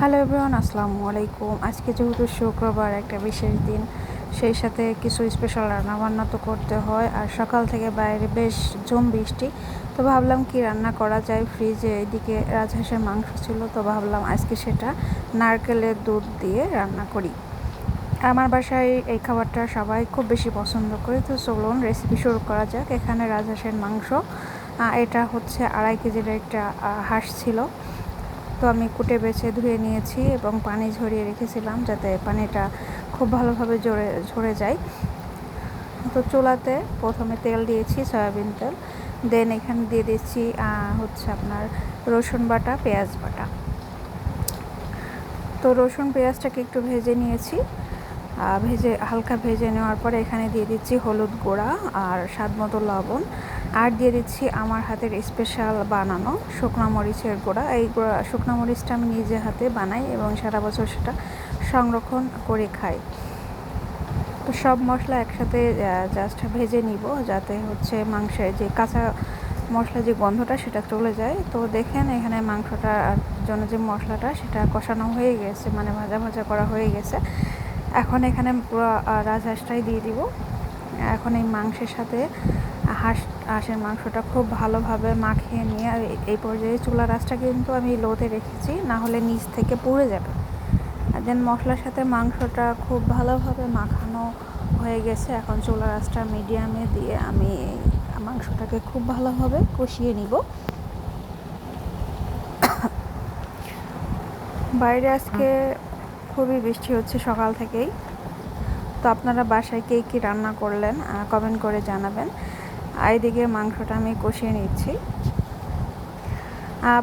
Hello everyone, আসসালামু আলাইকুম। আজকে যেহেতু শুক্রবার, একটা বিশেষ দিন, সেই সাথে কিছু স্পেশাল রান্নাবান্না তো করতে হয়। আর সকাল থেকে বাইরে বেশ জম বৃষ্টি, তো ভাবলাম কি রান্না করা যায়? ফ্রিজে এদিকে রাজহাঁসের মাংস ছিল, তো ভাবলাম আজকে সেটা নারকেলের দুধ দিয়ে রান্না করি। আমার বাসায় এই খাবারটা সবাই খুব বেশি পছন্দ করে, তো চলুন রেসিপি শুরু করা যাক। এখানে রাজহাঁসের মাংস এটা হচ্ছে আড়াই কেজির একটা হাঁস ছিল। তো আমি কুটে বেছে ধুয়ে নিয়েছি এবং পানি ঝরিয়ে রেখেছিলাম যাতে পানিটা খুব ভালোভাবে জড়ে ঝরে যায়। তো চুলাতে প্রথমে তেল দিয়েছি, সয়াবিন তেল। দেন এখানে দিয়ে দিচ্ছি হচ্ছে আপনার রসুন বাটা, পেঁয়াজ বাটা। তো রসুন, পেঁয়াজটাকে একটু ভেজে নিয়েছি। ভেজে, হালকা ভেজে নেওয়ার পরে এখানে দিয়ে দিচ্ছি হলুদ গুঁড়া আর স্বাদ মতো লবণ। আর দিয়ে দিচ্ছি আমার হাতের স্পেশাল বানানো শুকনো মরিচের গুঁড়া। এই গুঁড়া, শুকনো মরিচটা আমি নিজে হাতে বানাই এবং সারা বছর সেটা সংরক্ষণ করে খাই। তো সব মশলা একসাথে জাস্ট ভেজে নিব যাতে হচ্ছে মাংসের যে কাঁচা মশলা যে গন্ধটা সেটা চলে যায়। তো দেখেন এখানে মাংসটার জন্য যে মশলাটা সেটা কষানো হয়ে গেছে মানে ভাজা ভাজা করা হয়ে গেছে। এখন এখানে পুরো রাজহাঁসটাই দিয়ে দিব। এখন এই মাংসের সাথে হাঁস, হাঁসের মাংসটা খুব ভালোভাবে মাখিয়ে নিয়ে এই পর্যায়ে চুলা রাসটা কিন্তু আমি লোতে রেখেছি না হলে নিচ থেকে পুড়ে যাবে। আর দেন মশলার সাথে মাংসটা খুব ভালোভাবে মাখানো হয়ে গেছে, এখন চুলা রাসটা মিডিয়ামে দিয়ে আমি মাংসটাকে খুব ভালোভাবে কষিয়ে নিব। বাইরে আজকে খুবই বৃষ্টি হচ্ছে সকাল থেকেই। তো আপনারা বাসায় কে কী রান্না করলেন কমেন্ট করে জানাবেন। আর মাংসটা আমি কষিয়ে নিচ্ছি।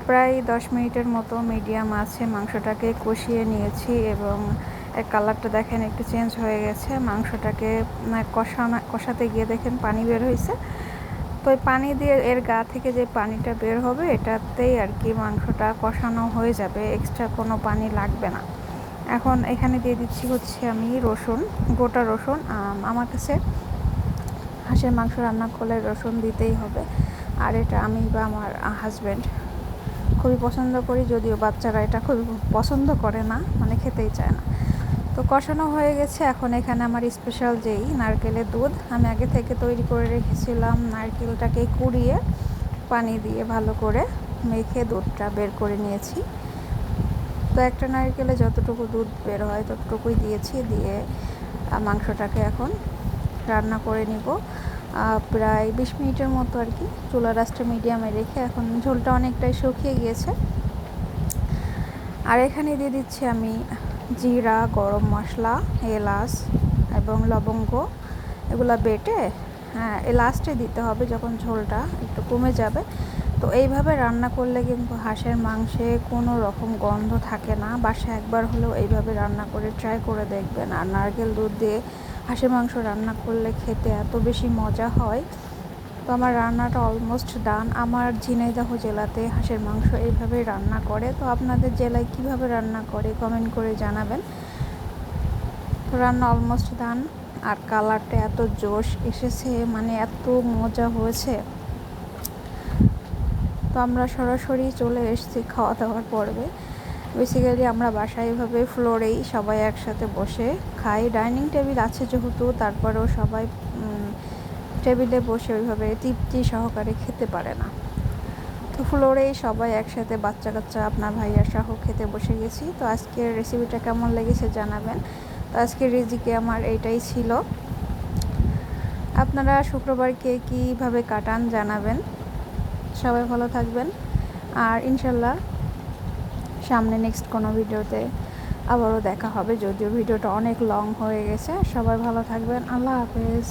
প্রায় দশ মিনিটের মতো মিডিয়াম আছে মাংসটাকে কষিয়ে নিয়েছি এবং কালারটা দেখেন একটু চেঞ্জ হয়ে গেছে। মাংসটাকে কষানো, কষাতে গিয়ে দেখেন পানি বের হয়েছে। তো পানি দিয়ে এর গা থেকে যে পানিটা বের হবে, এটাতেই আর কি মাংসটা কষানো হয়ে যাবে। এক্সট্রা কোনো পানি লাগবে না। এখন এখানে দিয়ে দিচ্ছি হচ্ছে আমি রসুন, গোটা রসুন। আমার কাছে হাঁসের মাংস রান্না করলে রসুন দিতেই হবে। আর এটা আমি বা আমার হাজব্যান্ড খুবই পছন্দ করি, যদিও বাচ্চারা এটা খুবই পছন্দ করে না মানে খেতেই চায় না। তো কষানো হয়ে গেছে, এখন এখানে আমার স্পেশাল যেই নারকেলের দুধ, আমি আগে থেকে তৈরি করে রেখেছিলাম নারকেলটাকে কুড়িয়ে পানি দিয়ে ভালো করে মেখে দুধটা বের করে নিয়েছি। তো একটা নারকেলে যতটুকু দুধ বের হয় ততটুকুই দিয়েছি, দিয়ে মাংসটাকে এখন রান্না করে নিব। প্রায় বিশ মিনিটের মতো আর কি। চুলা রাস্তা মিডিয়ামে রেখে এখন ঝোলটা অনেকটাই শুকিয়ে গিয়েছে। আর এখানে দিয়ে দিচ্ছি আমি জিরা, গরম মশলা, এলাচ এবং লবঙ্গ। এগুলো বেটে হ্যাঁ লাস্টে দিতে হবে যখন ঝোলটা একটু কমে যাবে। তো এইভাবে রান্না করলে কিন্তু হাঁসের মাংসে কোনো রকম গন্ধ থাকে না। বাসায় একবার হলেও এইভাবে রান্না করে ট্রাই করে দেখবেন। আর নারকেল দুধ দিয়ে হাঁসের মাংস রান্না করলে খেতে এত বেশি মজা হয়। তো আমার রান্নাটা অলমোস্ট ডান আমার ঝিনাইদহ জেলাতে হাঁসের মাংস এইভাবেই রান্না করে। তো আপনাদের জেলায় কীভাবে রান্না করে কমেন্ট করে জানাবেন। তো রান্না অলমোস্ট ডান আর কালারটা এত জোশ এসেছে মানে এত মজা হয়েছে। তো আমরা সরাসরি চলে এসেছি খাওয়া দাওয়ার পর্বে। বেসিক্যালি আমরা বাসায় এভাবে ফ্লোরেই সবাই একসাথে বসে খাই। ডাইনিং টেবিল আছে যেহেতু, তারপরেও সবাই টেবিলে বসে ওইভাবে তৃপ্তি সহকারে খেতে পারে না। তো ফ্লোরেই সবাই একসাথে বাচ্চা কাচ্চা আপনার ভাইয়া সহ খেতে বসে গেছি। তো আজকের রেসিপিটা কেমন লেগেছে জানাবেন। তো আজকের রেজিকে আমার এইটাই ছিল। আপনারা শুক্রবারকে কীভাবে কাটান জানাবেন। সবাই ভালো থাকবেন। আর ইনশাল্লাহ সামনে নেক্সট কোনো ভিডিওতে আবারও দেখা হবে। যদিও ভিডিওটা অনেক লং হয়ে গেছে। সবাই ভালো থাকবেন। আল্লাহ হাফেজ।